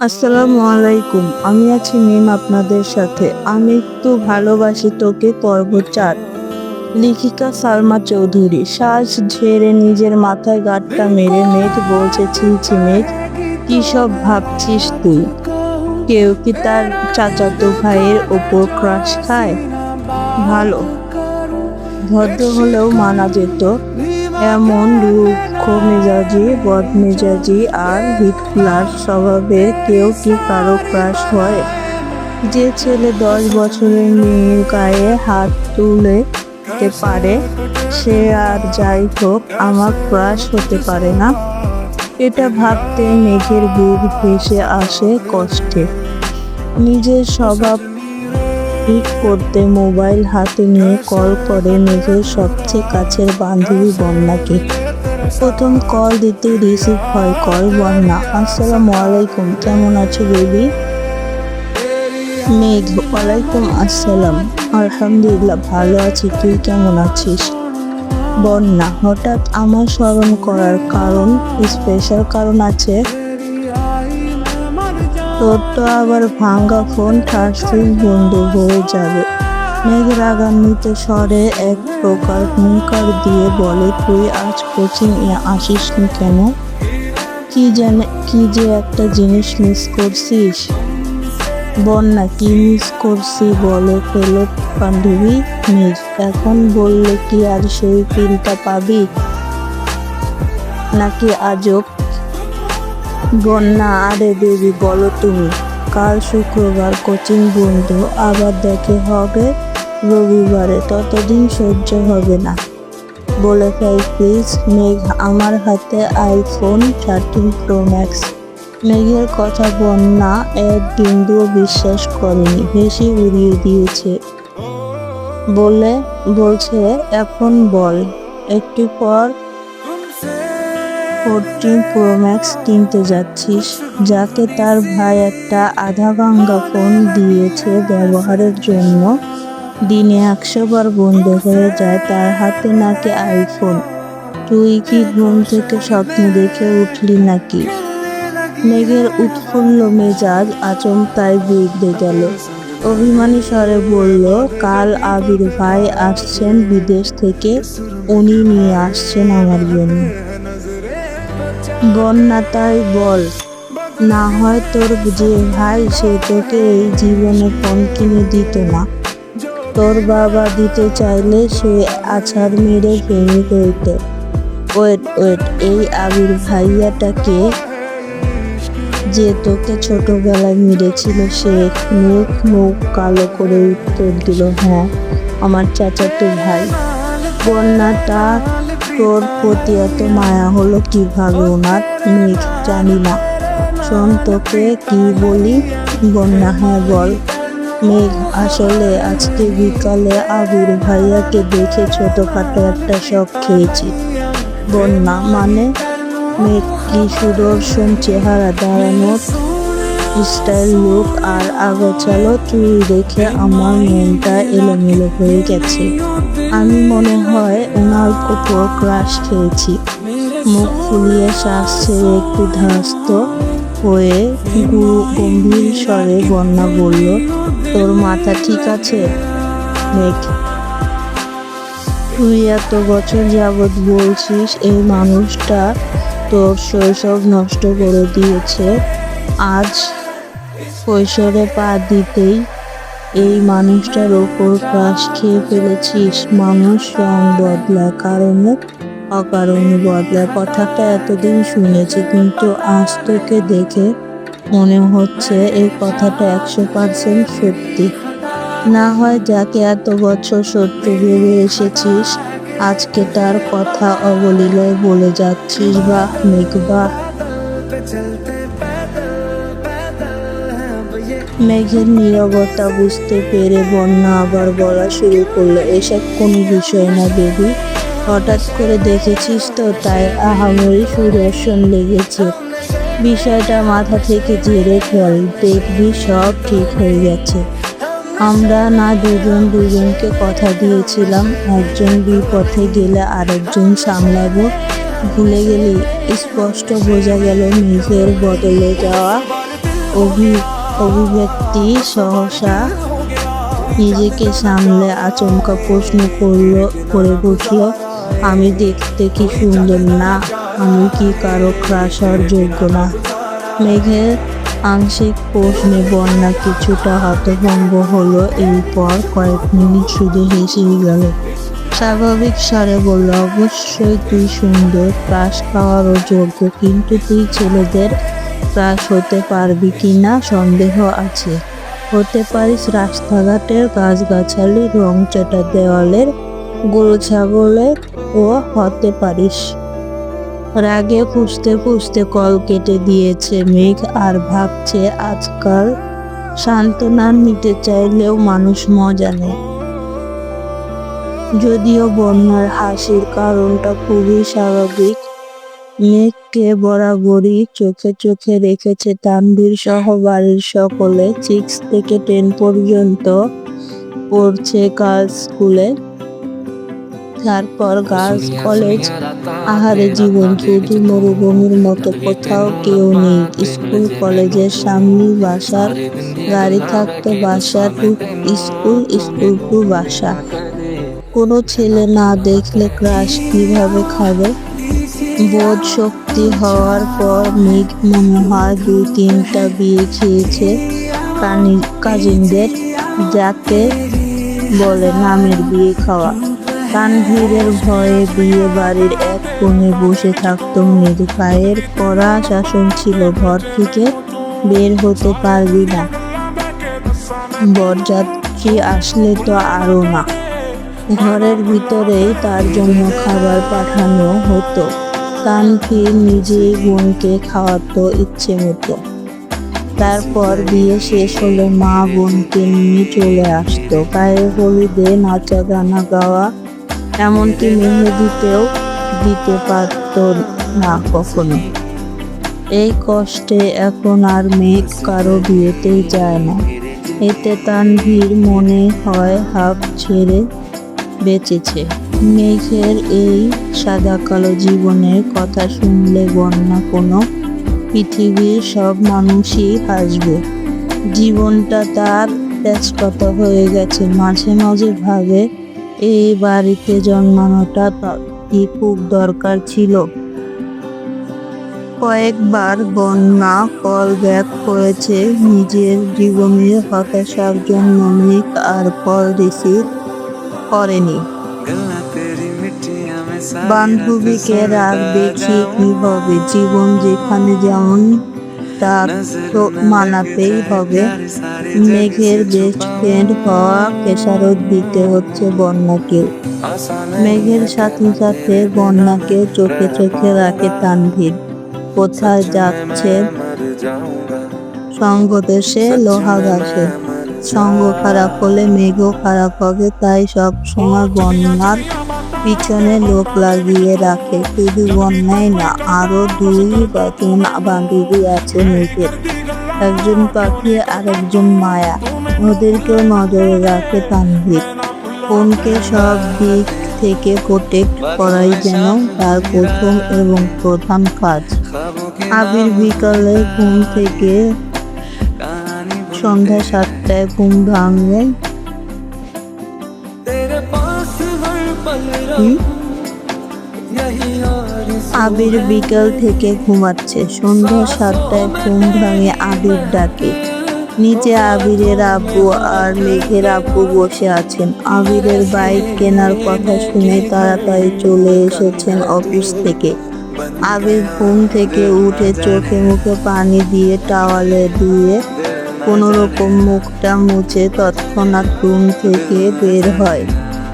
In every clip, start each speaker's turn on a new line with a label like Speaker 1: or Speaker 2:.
Speaker 1: আসসালামু আলাইকুম। আমি আছি মিম আপনাদের সাথে। আমি একটু ভালোবাসি তোকে পর্ব চার লেখিকা সালমা চৌধুরী, শ্বাস ঝেড়ে নিজের মাথায় গাঁটটা মেরে মেঘ বলছে ছিলছি মেঘ, কি সব ভাবছিস তুই? কেউ কি তার চাচাতো ভাইয়ের ওপর ক্রাশ খায়? ভালো। ভদ্র হলেও মানা যেত। এমন রুক্ষ মেজাজি, বদমেজাজি আর হিটলার স্বভাবের কেউ কি কারও ক্রাশ হয়? যে ছেলে দশ বছরের মেয়ের গায়ে হাত তুলে পারে, সে আর যাই হোক আমার ক্রাশ হতে পারে না। এটা ভাবতে মেঘের বুক ভেসে আসে কষ্টে। নিজের স্বভাব ঠিক করতে মোবাইল হাতে নিয়ে কল করে মেঘের সবচেয়ে কাছের বান্ধবী বন্যাকে। প্রথম কল দিতে রিসিভ হয় কল বন্যা। আসসালামু আলাইকুম, কেমন আছো বেবি? মেঘ, ওয়ালাইকুম আসসালাম। আলহামদুলিল্লাহ, ভালো আছি। তুই কেমন আছিস? বন্যা, হঠাৎ আমার স্মরণ করার কারণ স্পেশাল কারণ আছে? তোর তো আবার ভাঙ্গা ফোন ঠাসই বন্ধ হয়ে যাবে। মেঘ স্বরে এক প্রকার হুঙ্কার দিয়ে বলে, তুই আজ কোচিং এ আসিস নি কেন? কি জানে, কি যে একটা জিনিস মিস করছিস? বন্যা, কি মিস করছি বলে ফেলো বান্ধবী মেঘ এখন বললে কি আর সেই ফিলটা পাবি? নাকি আজব বন্যা, আরে দেবী, বলো তুমি, কাল শুক্রবার কোচিং বন্ধ, আবার দেখে হবে রবিবারে, ততদিন সহ্য হবে না। বলে ফেল, প্লিজ, মেঘ, আমার হাতে আইফোন থার্টিন প্রো ম্যাক্স। মেঘের কথা বন্যা এক বিন্দুও বিশ্বাস করেনি বেশি উড়িয়ে দিয়েছে। বলে, বলছে, এখন বল, একটু পর ফোরটিন প্রো ম্যাক্স কিনতে যাচ্ছিস, যাকে তার ভাই একটা আধা ভাঙ্গা ফোন দিয়েছে ব্যবহারের জন্য। দিনে একশো বার বন্ধ হয়ে যায় তার হাতে নাকি আইফোন তুই কি ঘুম থেকে স্বপ্ন দেখে উঠলি নাকি? মেঘের উৎফুল্ল মেজাজ আচমকাই বিগড়ে গেল। অভিমানী স্বরে বলল, কাল আবির ভাই আসছেন বিদেশ থেকে, উনি নিয়ে আসছেন আমার জন্য। বন্যা তাই বল। না হয় তোর যে ভাই, সে তোকে এই জীবনে ফোন কিনে দিত না। তোর বাবা দিতে চাইলে সে আছাড় মেরে ভেঙে হইত ওয়েট ওয়েট, এই আবির ভাইয়াটাকে যে তোকে ছোটবেলায় মেরেছিল, সে মুখ মুখ কালো করে উত্তর দিল হ্যাঁ আমার চাচাতো ভাই। বন্যাটা তোর প্রতি এত মায়া হলো কীভাবে ওনার মেঘ জানি না। শোন তোকে কি বলি? বন্যা হ্যাঁ বল। মেঘ, আসলে আজকে বিকালে আবির ভাইয়াকে দেখে ছোটখাটো একটা শখ খেয়েছি। বন্যা মানে? মেঘ কি সুদর্শন চেহারা দাঁড়ানো স্টাইল, লুক আর আগোছালো চুল দেখে আমার মনটা এলোমেলো হয়ে গেছে। আমি মনে হয় ওনার উপর ক্রাশ খেয়েছি। মুখ ফুলিয়ে শ্বাস ছেড়ে একটু ধাস্ত হয়ে গুরু গম্ভীর স্বরে বন্যা বলল, তোর মাথা ঠিক আছে? মেঘ, তুই এত বছর যাবৎ বলছিস এই মানুষটা তোর শৈশব নষ্ট করে দিয়েছে। আজ কৈশোরে পা দিতেই এই মানুষটার ওপর ক্রাশ খেয়ে ফেলেছিস। মানুষ রং বদলায়, কারণে অকারণে বদলায়। কথাটা এতদিন শুনেছি, কিন্তু আজ তোকে দেখে মনে হচ্ছে এই কথাটা একশো পার্সেন্ট সত্যি। না হয় যাকে এত বছর সত্য ভেবে এসেছিস, আজকে তার কথা অবলীলায় বলে যাচ্ছিস বা মেঘবা। মেঘের নীরবতা বুঝতে পেরে বন্যা আবার বলা শুরু করল, এসব কোনো বিষয় না, বেবি। হঠাৎ করে দেখেছিস তো, তাই আহামরি সুদর্শন লেগেছে। বিষয়টা মাথা থেকে ঝেড়ে ফেল, দেখবি সব ঠিক হয়ে গেছে। আমরা না দুজন দুজনকে কথা দিয়েছিলাম, একজন বিপথে গেলে আরেকজন সামলাবো। ভুলে গেলি, স্পষ্ট বোঝা গেল, মেঘের বদলে যাওয়া অভি অভিব্যক্তি সহসা নিজেকে সামলে আচমকা প্রশ্ন করল, করে বসল আমি দেখতে কি সুন্দর না, আমি কি কারও ক্রাশ যোগ্য না? মেঘের আংশিক প্রশ্নে বন্যা কিছুটা হতভম্ব হলো, এরপর কয়েক মিনিট শুধু হেসেই গেল। স্বাভাবিক স্বরে বলল, অবশ্যই তুই সুন্দর, ক্রাশ খাওয়ারও যোগ্য, কিন্তু তুই ছেলেদের ক্রাশ হতে পারবি কি না সন্দেহ আছে। হতে পারিস রাস্তাঘাটের গাছগাছালি রংচাটা দেওয়ালের গরু ছাগলের ও হতে পারিস। রাগে পুষতে পুষতে কল কেটে দিয়েছে মেঘ আর ভাবছে আজকাল সান্ত্বনা নিতে চাইলেও মানুষ মজা নেয়। যদিও বন্যার হাসির কারণটা খুবই স্বাভাবিক মেঘকে বরাবরই চোখে চোখে রেখেছে তানভীর সহ বাড়ির সকলে। সিক্স থেকে টেন পর্যন্ত পড়ছে গার্লস স্কুলে। তারপর গার্লস কলেজ আহারে জীবন শুধু মরুভূমির মতো কোথাও কেউ নেই। স্কুল কলেজের সামনে বাসার গাড়ি থাকতো বাসা টু স্কুল স্কুল টু বাসা। কোনো ছেলে না দেখলে ক্রাশ কীভাবে খাবে? বোধ শক্তি হওয়ার পর মেঘ মনে হয় দুই তিনটা বিয়ে খেয়েছে কাজিনদের যাকে বলে নামের বিয়ে খাওয়া। তানভীরের ভয়ে বিয়ে বাড়ির এক কোণে বসে থাকতো মেঘ পায়ের কড়া শাসন ছিল ঘর থেকে বের হতে পারবি না। বরযাত্রী আসলে তো আরও না। ঘরের ভিতরেই তার জন্য খাবার পাঠানো হতো। তানভীর নিজেই বোনকে খাওয়াতো ইচ্ছে মতো। তারপর বিয়ে শেষ হলে মা বোনকে নিয়ে চলে আসতো। গায়ে হলুদে নাচা গানা গাওয়া, এমনকি মেহেদিতেও দিতে পারত না কখনো। এই কষ্টে এখন আর মেঘ কারও বিয়েতেই যায় না। এতে তানভীর মনে হয় হাফ ছেড়ে বেঁচেছে। মেঘের এই সাদা কালো জীবনের কথা শুনলে বন্যা কোনো পৃথিবীর সব মানুষই হাসবে। জীবনটা তার তেজপাতা হয়ে গেছে। মাঝে মাঝে ভাবে, এই বাড়িতে জন্মানোটা কি খুব দরকার ছিল। কয়েকবার বন্যা কল ব্যাক করেছে নিজের জীবনের হতাশার জন্য মেঘ আর কল রিসিভ করেনি। বান্ধবীকে রাগ দেখিয়ে কি হবে জীবন যেখানে যেমন তা তো মানাতেই হবে। মেঘের বেস্ট ফ্রেন্ড হওয়া খেসারত দিতে হচ্ছে বন্যাকে মেঘের সাথে সাথে বন্যাকে চোখে চোখে রাখে তানভীর। কোথায় যাচ্ছে? সঙ্গ দেশে লোহা গাছে সঙ্গ খারাপ হলে মেঘও খারাপ হবে, তাই সব সময় বন্যার পিছনে লোক লাগিয়ে রাখে। শুধু বন্যায় না, আরও দুই বা তিন বান্ধবী আছে মেঘের একজন পাখি আর একজন মায়া। ওদেরকেও নজরে রাখে তানভীর। ফোনকে সব দিক থেকে প্রোটেক্ট করাই যেন তার প্রথম এবং প্রধান কাজ। আবির বিকালে ঘুম থেকে সন্ধ্যা সাতটায় ঘুম ভাঙে। আবির বিকাল থেকে ঘুমাচ্ছে। সন্ধ্যা সাতটায় ঘুম ভাঙে আবির ডাকে। নিচে আবিরের আব্বু আর মেঘের আব্বু বসে আছেন। আবিরের বাইক কেনার কথা শুনে তাড়াতাড়ি চলে এসেছেন অফিস থেকে। আবির ঘুম থেকে উঠে চোখে মুখে পানি দিয়ে টাওয়ালে দিয়ে কোনো রকম মুখটা মুছে তৎক্ষণাৎ রুম থেকে বের হয়।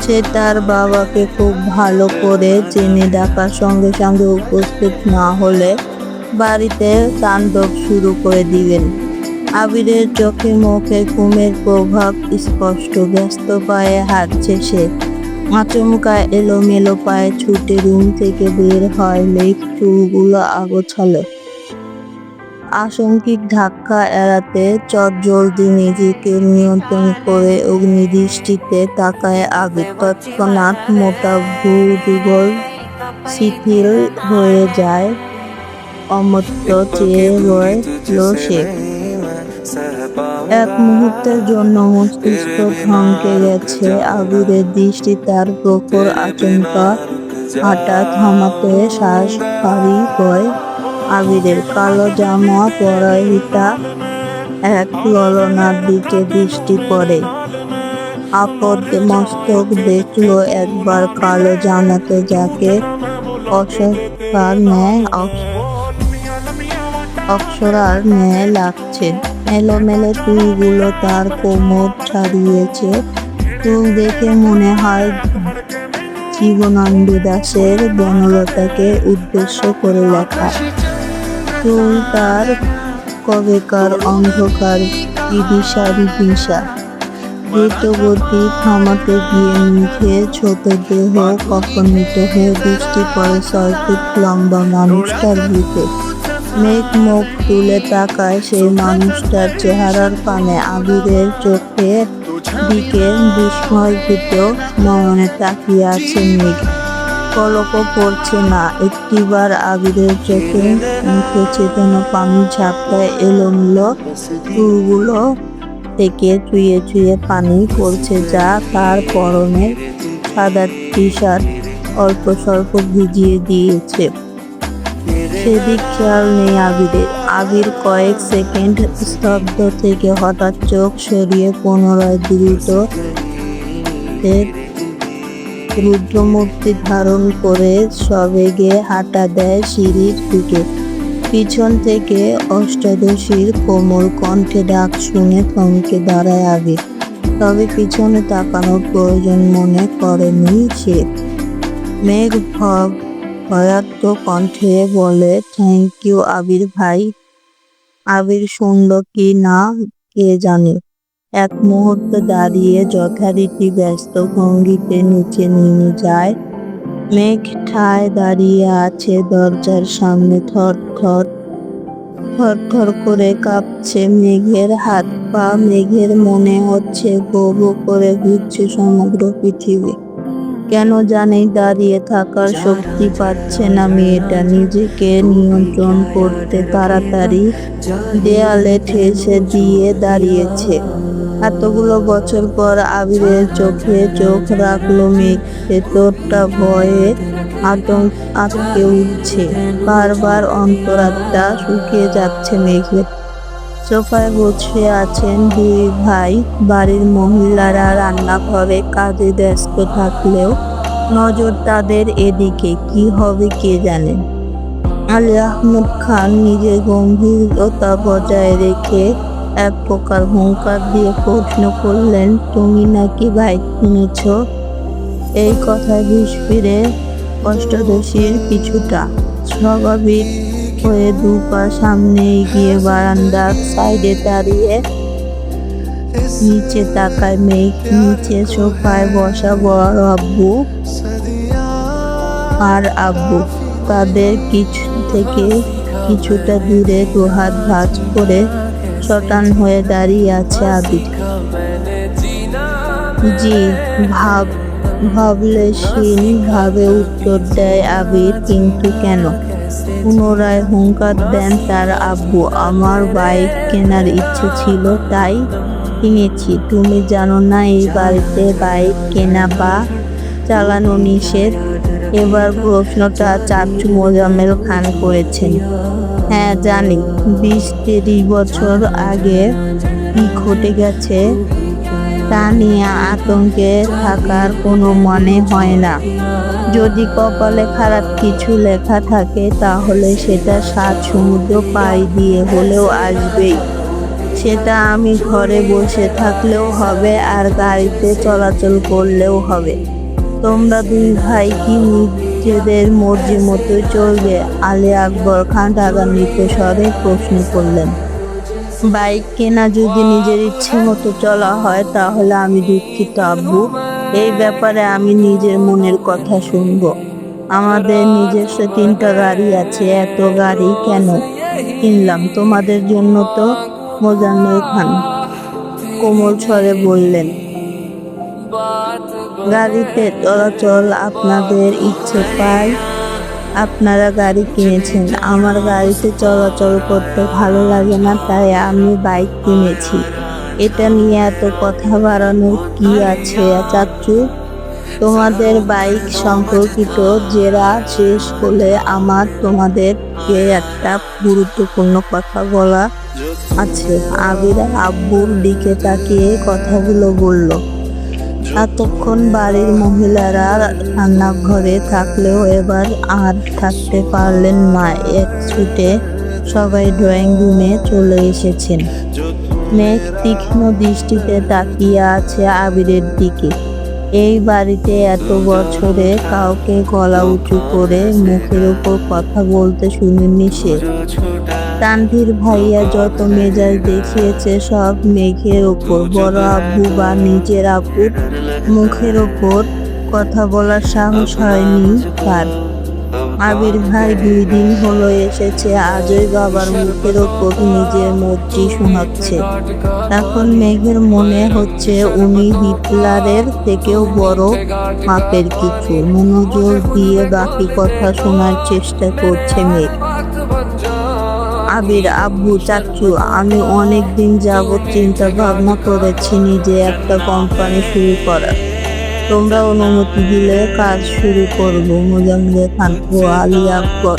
Speaker 1: সে তার বাবাকে খুব ভালো করে চেনে ডাকার সঙ্গে সঙ্গে উপস্থিত না হলে বাড়িতে তাণ্ডব শুরু করে দিবেন। আবিরের চোখে মুখে ঘুমের প্রভাব স্পষ্ট, ব্যস্ত পায়ে হাঁটছে সে। আচমকা এলোমেলো পায়ে ছুটে রুম থেকে বের হয় লেক চুলগুলো আগোছালো। আশঙ্কিক ধাক্কা এড়াতে চটজলদি নিজেকে নিয়ন্ত্রণ করে অগ্নিদৃষ্টিতে তাকায় আগে। তৎক্ষণাৎ মোটা ভূ শিথিল হয়ে যায়। অমর্ত্য চেয়ে রইল সে। এক মুহূর্তের জন্য মস্তিষ্ক থমকে গেছে। আবিরের দৃষ্টি তার প্রখর আচমকা হাঁটা থামাতে শ্বাস ভারী হয়। আবিরের কালো জামা পরাহিতা এক ললনার দিকে দৃষ্টি পড়ে। আপদ মস্তক দেখল একবার কালো জানাতে যাকে অসহার ন্যায় অক্ষ- অক্ষরার ন্যায় লাগছে। এলোমেলো চুলগুলো তার কোমর ছাড়িয়েছে। চুল দেখে মনে হয় জীবনানন্দ দাসের বনলতাকে উদ্দেশ্য করে লেখা। তার কবেকার অন্ধকার বিদিশা বিদিশা দ্রুতগতি থামাতে গিয়ে মুখে ছোট দেহ কখনিত হয়ে দৃষ্টি পড়ে ছয় লম্বা মানুষটার দিকে মেঘ মুখ তুলে তাকায় সেই মানুষটার চেহারার পানে আবিরের চোখের দিকে বিস্ময়ভূত নয়নে তাকিয়ে আছে মেঘ। পলকও পড়ছে না। একটিবার আবিরের চোখে মুখে চেতনা পানি ঝাপটায় এলোমেলো চুলগুলো থেকে চুয়ে চুয়ে পানি পড়ছে যা তার পরনের সাদা টি শার্ট অল্প স্বল্প ভিজিয়ে দিয়েছে। সেদিক খেয়াল নেই আবিরের। আবির কয়েক সেকেন্ড স্তব্ধ থেকে হঠাৎ চোখ সরিয়ে পুনরায় দ্রুত রুদ্রমূর্তি ধারণ করে সবেগে হাঁটা দেয় সিঁড়ির দিকে। পিছন থেকে অষ্টাদশীর কোমল কণ্ঠে ডাক শুনে থমকে দাঁড়ায় আবির তবে পিছনে তাকানোর প্রয়োজন মনে করেনি সে। মেঘ ভয়াত্ম কণ্ঠে বলে, থ্যাংক ইউ আবির ভাই। আবির শুনল কি না কে জানে? এক মুহূর্ত দাঁড়িয়ে যথারীতি ব্যস্ত ভঙ্গিতে নিচে নেমে যায়। মেঘ ঠায় দাঁড়িয়ে আছে দরজার সামনে থর থর। থর করে কাঁপছে মেঘের হাত পা। মেঘের মনে হচ্ছে গো করে ঘুরছে সমগ্র পৃথিবী। কেন জানি দাঁড়িয়ে থাকার শক্তি পাচ্ছে না মেয়েটা। নিজেকে নিয়ন্ত্রণ করতে তাড়াতাড়ি দেয়ালে ঠেসে দিয়ে দাঁড়িয়েছে। এতগুলো বছর পর আবিরের চোখে চোখ রাখল মেঘ। ভেতরটা ভয়ে আতঙ্ক আটকে উঠছে। বারবার অন্তরাত্মা শুকিয়ে যাচ্ছে মেঘে। সোফায় বসে আছেন দুই ভাই। বাড়ির মহিলারা রান্নাঘরে কাজে ব্যস্ত থাকলেও নজর তাদের এদিকে। কি হবে কে জানেন আলী আহমদ খান নিজের গম্ভীরতা বজায় রেখে এক প্রকার হুঙ্কার দিয়ে প্রশ্ন করলেন, তুমি নাকি বাইক কিনেছ এই কথায় বিস্ফিরে অষ্টাদশীর কিছুটা স্বাভাবিক হয়ে দু পা সামনে এগিয়ে বারান্দার সাইডে দাঁড়িয়ে নিচে তাকায় মেঘ। নিচে সোফায় বসা বড় আব্বু আর আব্বু। তাদের কিছু থেকে কিছুটা দূরে দুহাত ভাঁজ করে শটান হয়ে দাঁড়িয়ে আছে আবির জি, ভাব ভাবলেশীন ভাবে উত্তর দেয় আবির কিন্তু কেন? পুনরায় হুঙ্কার দেন তার আব্বু, আমার বাইক কেনার ইচ্ছে ছিল, তাই কিনেছি। তুমি জানো না এই বাড়িতে বাইক কেনা বা চালানো নিষেধ? এবার প্রশ্নটা চাচু মোজামেল খান করেছেন। হ্যাঁ জানি। বিশ তিরিশ বছর আগে কি ঘটে গেছে তা নিয়ে আতঙ্কে থাকার কোনো মনে হয় না। যদি কপালে খারাপ কিছু লেখা থাকে, তাহলে সেটা সাত সমুদ্র পাড়ি দিয়ে হলেও আসবেই। সেটা আমি ঘরে বসে থাকলেও হবে আর গাড়িতে চলাচল করলেও হবে। তোমরা দুই ভাই কি নিজেদের মর্জি মতো চলবে। আলে আকবর খান রাগান্বিত স্বরে প্রশ্ন করলেন, বাইক কেনা যদি নিজের ইচ্ছে মতো চলা হয়, তাহলে আমি দুঃখিত, আব্বু। এই ব্যাপারে আমি নিজের মনের কথা শুনব। আমাদের নিজস্ব তিনটা গাড়ি আছে, এত গাড়ি কেন কিনলাম? তোমাদের জন্য তো মোজাম্মেল খান কোমল স্বরে বললেন গাড়িতে চলাচল আপনাদের ইচ্ছে পায়? আপনারা গাড়ি কিনেছেন। আমার গাড়িতে চলাচল করতে ভালো লাগে না, তাই আমি বাইক কিনেছি। এটা নিয়ে এত কথা বাড়ানোর কি আছে চাচ্চু তোমাদের বাইক সম্পর্কিত জেরা শেষ হলে আমার তোমাদেরকে একটা গুরুত্বপূর্ণ কথা বলা আছে। আবির আব্বুর দিকে তাকিয়ে কথাগুলো বলল। এতক্ষণ বাড়ির মহিলারা রান্নাঘরে থাকলেও এবার আর থাকতে পারলেন না। এক ছুটে সবাই ড্রয়িং রুমে চলে এসেছেন। মেঘ তীক্ষ্ণ দৃষ্টিতে তাকিয়ে আছে আবিরের দিকে। এই বাড়িতে এত বছরে কাউকে গলা উঁচু করে মুখের উপর কথা বলতে শুনিনি সে। তানভীর ভাইয়া যত মেজাজ দেখিয়েছে, সব মেঘের ওপর। বড় আব্বু বা নিজের আব্বুর মুখের ওপর কথা বলার সাহস হয়নি তার। আবির ভাই দুই দিন হলো এসেছে, আজই বাবার মুখের ওপর নিজের মর্জি শোনাচ্ছে। এখন মেঘের মনে হচ্ছে উনি হিটলারের থেকেও বড় মাপের কিছু। মনোযোগ দিয়ে বাকি কথা শোনার চেষ্টা করছে মেঘ। আবির, আব্বু, চাচু, আমি অনেক দিন যাবৎ চিন্তা ভাবনা করেছি নিজে একটা কোম্পানি শুরু করার। তোমরা অনুমতি দিলে কাজ শুরু করব। মোজাম্মেল খান ও আলী আকবর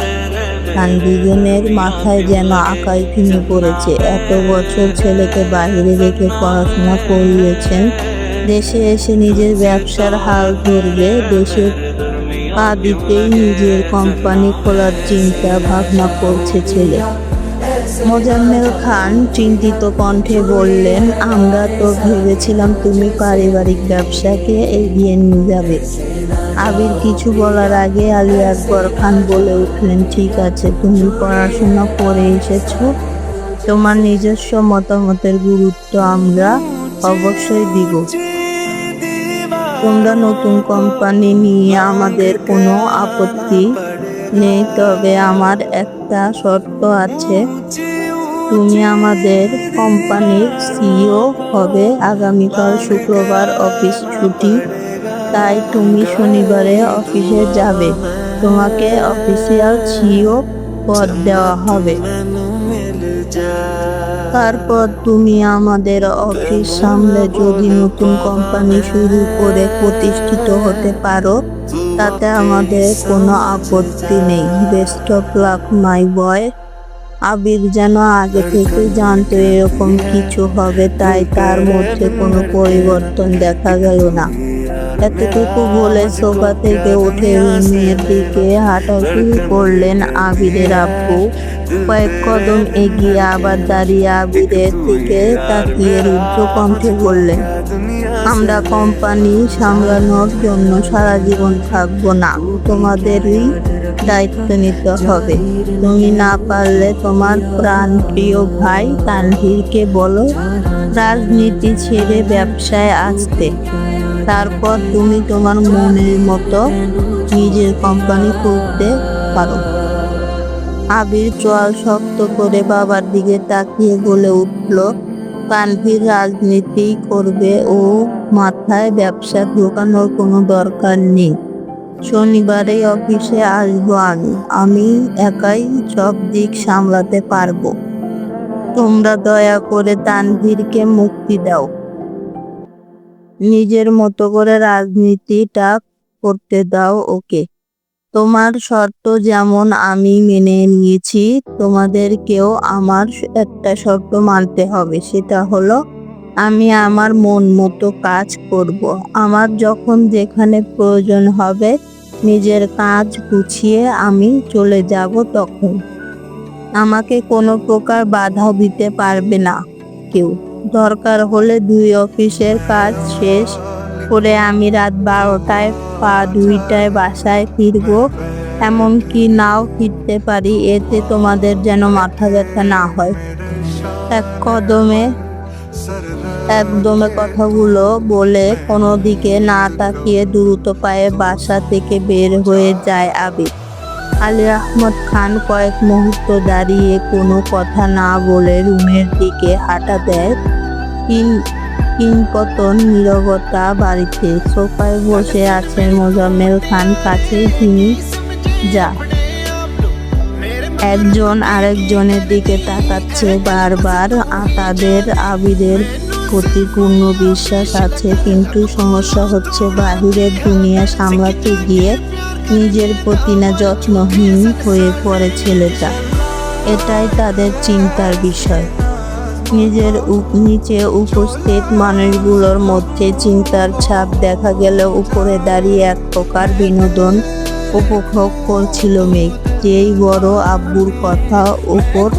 Speaker 1: খান দুজনের মাথায় যেন আকাশ ভেঙে পড়েছে। এত বছর ছেলেকে বাইরে রেখে পড়াশোনা করিয়েছেন। দেশে এসে নিজের ব্যবসার হাল ধরবে। দেশে পা দিতেই নিজের কোম্পানি খোলার চিন্তা ভাবনা করছে ছেলে। মোজাম্মেল খান চিন্তিত কণ্ঠে বললেন, আমরা তো ভেবেছিলাম তুমি পারিবারিক ব্যবসাকে এগিয়ে নিয়ে যাবে। আবির কিছু বলার আগে আলী আকবর খান বলে উঠলেন, ঠিক আছে, তুমি পড়াশোনা করে এসেছ। তোমার নিজস্ব মতামতের গুরুত্ব আমরা অবশ্যই দিব। তোমরা নতুন কোম্পানি নিয়ে আমাদের কোনো আপত্তি নেই, তবে আমার একটা শর্ত আছে। তুমি আমাদের কোম্পানির সিও হবে আগামীকাল শুক্রবার অফিস ছুটি। তাই তুমি শনিবারে অফিসে যাবে। তোমাকে অফিসিয়াল সিইও পদ দেওয়া হবে। তারপর তুমি আমাদের অফিস সামলে যদি নতুন কোম্পানি শুরু করে প্রতিষ্ঠিত হতে পারো, তাতে আমাদের কোনো আপত্তি নেই। Best of luck, my boy. Abir যেন আগে থেকে জানতো এরকম কিছু হবে, তাই তার মধ্যে কোনো পরিবর্তন দেখা গেল না। এতটুকু বলে সোফা থেকে উঠে রুমের দিকে হাঁটা শুরু করলেন আবিরের আব্বু কয়েক কদম এগিয়ে আবার দাঁড়িয়ে আবিরের দিকে তাকিয়ে রুদ্র কণ্ঠে বললেন, আমরা কোম্পানি সামলানোর জন্য সারা জীবন থাকব না। তোমাদেরই দায়িত্ব নিতে হবে। তুমি না পারলে তোমার প্রাণ প্রিয় ভাই তানভীরকে বলো, রাজনীতি ছেড়ে ব্যবসায় আসতে। তারপর তুমি তোমার মনের মতো নিজের কোম্পানি খুলতে পারো। আবির চোয়াল শক্ত করে বাবার দিকে তাকিয়ে বলে উঠল তানভীর রাজনীতি করবে ও মাথায় ব্যবসা ঢোকানোর কোনো দরকার নেই। শনিবারে অফিসে আসব আমি। আমি একাই সব দিক সামলাতে পারব। তোমরা দয়া করে তানভীরকে মুক্তি দাও। নিজের মতো করে রাজনীতিটা করতে দাও ওকে। তোমার শর্ত যেমন আমি মেনে নিয়েছি তোমাদেরকেও আমার একটা শর্ত মানতে হবে। সেটা হলো, আমি আমার মন মতো কাজ করব। আমার যখন যেখানে প্রয়োজন হবে, নিজের কাজ গুছিয়ে আমি চলে যাব তখন। আমাকে কোনো প্রকার বাধা দিতে পারবে না কেউ। দরকার হলে দুই অফিসের কাজ শেষ করে আমি রাত বারোটায় পা দুইটায় বাসায় ফিরব। এমনকি নাও ফিরতে পারি, এতে তোমাদের যেন মাথা ব্যথা না হয়। এক কদমে, একদমে কথাগুলো বলে কোনো দিকে না তাকিয়ে দ্রুত পায়ে বাসা থেকে বের হয়ে যায় আবির। আলী আহমদ খান কয়েক মুহূর্ত দাঁড়িয়ে কোনো কথা না বলে রুমের দিকে হাঁটা দেয়। কিংপতন নীরবতা বাড়িতে। সোফায় বসে আছেন মোজাম্মেল খান কাছে তিনি যা। একজন আরেকজনের দিকে তাকাচ্ছে বারবার। তাদের আবিদের প্রতি পূর্ণ বিশ্বাস আছে, কিন্তু সমস্যা হচ্ছে বাহিরের দুনিয়া সামলাতে গিয়ে নিজের প্রতি না যত্নহীন হয়ে পড়ে ছেলেটা। এটাই তাদের চিন্তার বিষয়। নিজের নিচে উপস্থিত মানুষগুলোর মধ্যে চিন্তার ছাপ দেখা গেল উপরে দাঁড়িয়ে এক প্রকার বিনোদন উপভোগ করছিল মেঘ। যেই বড় আব্বুর কথা উপর,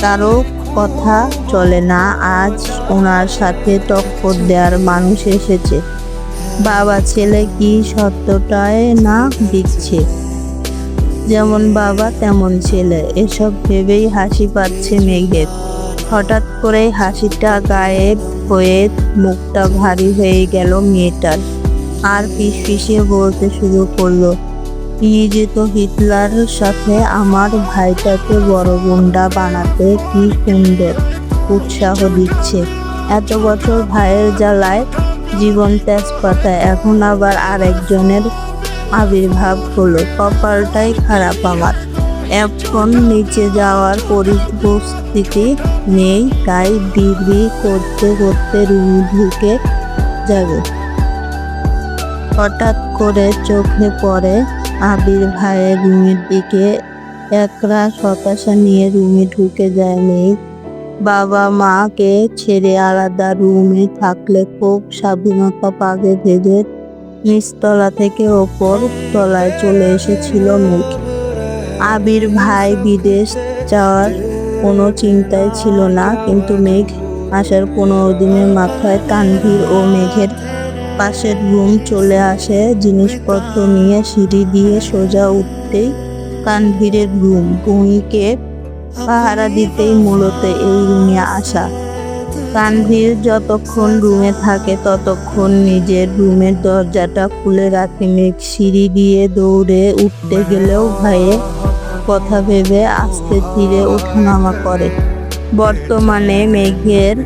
Speaker 1: কারও কথা চলে না। আজ ওনার সাথে টক্কর দেওয়ার মানুষ এসেছে। বাবা, ছেলে কি সত্যটায় না দিচ্ছে? যেমন বাবা, তেমন ছেলে। এসব ভেবেই হাসি পাচ্ছে মেঘের। হঠাৎ করে হাসিটা গায়েব হয়ে মুখটা ভারী হয়ে গেল মেয়েটার। আর পিস পিছিয়ে বলতে শুরু করল নিজে তো হিটলার সাথে আমার ভাইটাকে বড় গুন্ডা বানাতে, কি সুন্দর উৎসাহ দিচ্ছে। এত বছর ভাইয়ের জ্বালায় জীবন তেজপাতা, এখন আবার আরেকজনের আবির্ভাব হলো, কপালটাই খারাপ আমার। এখন নিচে যাওয়ার পরিস্থিতি নেই, তাই ডিগ্রি করতে করতে রুম ঢুকে যাবে। হঠাৎ করে চোখে পড়ে আবির ভাইয়ের রুমের দিকে। একরা হতাশা নিয়ে রুমে ঢুকে যায় মেয়ে বাবা মাকে ছেড়ে আলাদা রুমে থাকলে খুব স্বাধীনতা পাবে, ভেবে নিচতলা থেকে ওপর তলায় চলে এসেছিল মেঘ। আবির ভাই বিদেশ যাওয়ার কোনো চিন্তাই ছিল না, কিন্তু মেঘ আসার পনেরো দিনের মাথায় তানভীর ও মেঘের পাশের রুম চলে আসে জিনিসপত্র নিয়ে সিঁড়ি দিয়ে সোজা উঠতেই তানভীরের রুম। ভূমিকে পাহারা দিতেই মূলত এই রুমে আসা। তানভীর যতক্ষণ রুমে থাকে ততক্ষণ নিজের রুমের দরজাটা খুলে রাখে। মেঘ সিঁড়ি দিয়ে দৌড়ে উঠতে গেলেও ভয়ে কথা ভেবে আস্তে ধীরে ওঠানামা করে। বর্তমানে মেঘের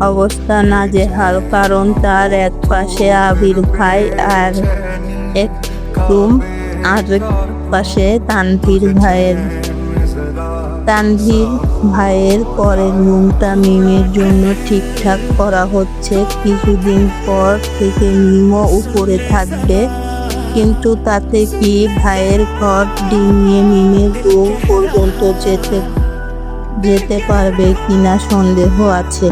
Speaker 1: অবস্থা না নাজেহাল, কারণ তার এক পাশে আবির ভাই আর এক রুম আর পাশে তানভীর ভাইয়ের তানভীর ভাইয়ের পরের রুমটা মিমের জন্য ঠিকঠাক করা হচ্ছে। কিছুদিন পর থেকে মিমও উপরে থাকবে। কিন্তু তাতে কি ভাইয়ের ঘর ডিঙিয়ে মিমের রুম পর্যন্ত যেতে যেতে পারবে কিনা সন্দেহ আছে।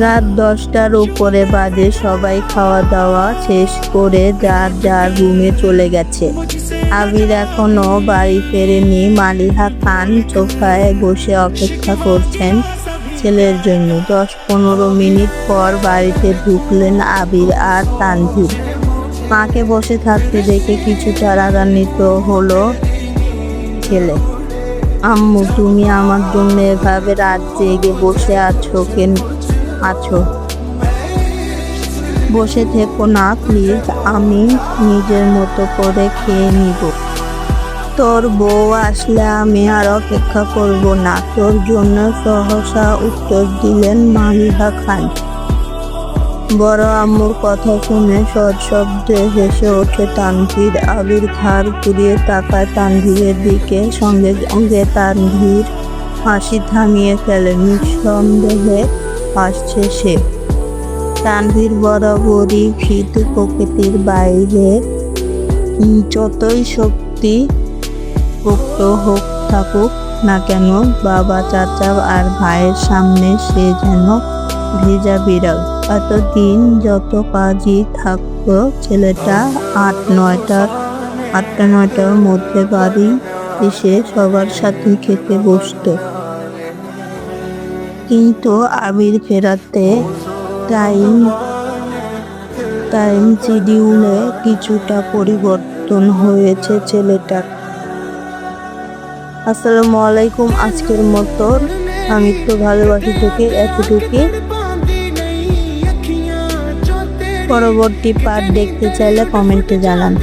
Speaker 1: রাত দশটার উপরে বাজে সবাই খাওয়া দাওয়া শেষ করে যার যার রুমে চলে গেছে। আবির এখনও বাড়ি ফেরেনি। মালিহা খান চোখায় বসে অপেক্ষা করছেন ছেলের জন্য। দশ পনেরো মিনিট পর বাড়িতে ঢুকলেন আবির আর তানভীর। মাকে বসে থাকতে দেখে কিছুটা রাগান্বিত হলো ছেলে। আম্মু, তুমি আমার জন্য এভাবে রাত জেগে বসে আছো কেন? আছো। বসে থেকো না প্লিজ আমি নিজের মতো করে খেয়ে নিব। তোর বউ আসলে আমি আর অপেক্ষা করব না, তোর জন্য সহসা উত্তর দিলেন মালিহা খান। বড় আম্মুর কথা শুনে শব্দে হেসে ওঠে তানভীর। আবির ঘাড় ঘুরিয়ে তাকায় তানভীরের দিকে, সঙ্গে সঙ্গে তানভীর হাসি থামিয়ে ফেলে। নিঃসন্দেহে হাসছে সে। তানভীর বরাবরই ভীত প্রকৃতির বাইরে। যতই শক্তি পোক্ত হোক থাকুক না কেন, বাবা, চাচা আর ভাইয়ের সামনে সে যেন ভেজা বিড়াল। এতদিন যত কাজই থাকতো, ছেলেটা আট নয়টার আটটা নয়টার মধ্যে বাড়ি এসে সবার সাথে খেতে বসতো। কিন্তু আবির ফেরাতে টাইম টাইম শিডিউলে কিছুটা পরিবর্তন হয়েছে ছেলেটার। আসসালামু আলাইকুম আজকের মতো। আমি তো ভালোবাসি থেকে এতটুকু। পরবর্তী পার্ট দেখতে চাইলে কমেন্টে জানান।